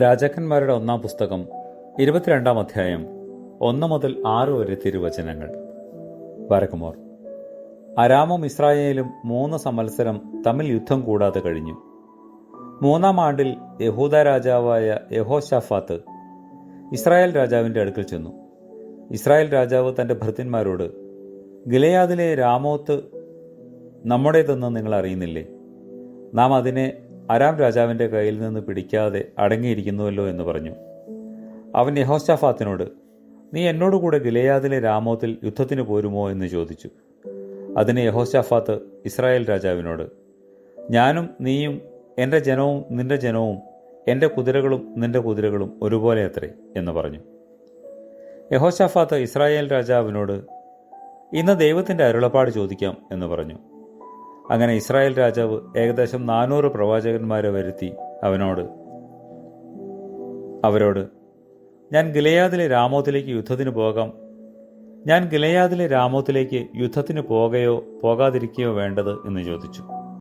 രാജാക്കന്മാരുടെ ഒന്നാം പുസ്തകം ഇരുപത്തിരണ്ടാം അധ്യായം ഒന്ന് മുതൽ ആറ് വരെ തിരുവചനങ്ങൾ. വരക്കുമോർ അരാമും ഇസ്രായേലും മൂന്ന് സംവത്സരം തമ്മിൽ യുദ്ധം കൂടാതെ കഴിഞ്ഞു. മൂന്നാം ആണ്ടിൽ യഹൂദ രാജാവായ യഹോഷാഫാത്ത് ഇസ്രായേൽ രാജാവിന്റെ അടുക്കൽ ചെന്നു. ഇസ്രായേൽ രാജാവ് തന്റെ ഭൃത്യന്മാരോട് ഗിലയാദിലെ രാമോത്ത് നമ്മുടേതെന്ന് നിങ്ങൾ അറിയുന്നില്ലേ? നാം അതിനെ അരാം രാജാവിന്റെ കയ്യിൽ നിന്ന് പിടിക്കാതെ അടങ്ങിയിരിക്കുന്നുവല്ലോ എന്ന് പറഞ്ഞു. അവൻ യഹോസ്റ്റാഫാത്തിനോട് നീ എന്നോടുകൂടെ ഗിലയാദിലെ രാമോത്തിൽ യുദ്ധത്തിന് പോരുമോ എന്ന് ചോദിച്ചു. അതിന് യഹോസ്റ്റാഫാത്ത് ഇസ്രായേൽ രാജാവിനോട് ഞാനും നീയും എന്റെ ജനവും നിന്റെ ജനവും എന്റെ കുതിരകളും നിന്റെ കുതിരകളും ഒരുപോലെ അത്രേ എന്ന് പറഞ്ഞു. യഹോസ്റ്റാഫാത്ത് ഇസ്രായേൽ രാജാവിനോട് ഇന്ന് ദൈവത്തിന്റെ അരുളപ്പാട് ചോദിക്കാം എന്ന് പറഞ്ഞു. അങ്ങനെ ഇസ്രായേൽ രാജാവ് ഏകദേശം നാനൂറ് പ്രവാചകന്മാരെ വരുത്തി അവനോട് അവരോട് ഞാൻ ഗിലയാദിലെ രാമോത്തിലേക്ക് യുദ്ധത്തിന് പോകാം. ഞാൻ ഗിലയാദിലെ രാമോത്തിലേക്ക് യുദ്ധത്തിന് പോകയോ പോകാതിരിക്കുകയോ വേണ്ടത് എന്ന് ചോദിച്ചു.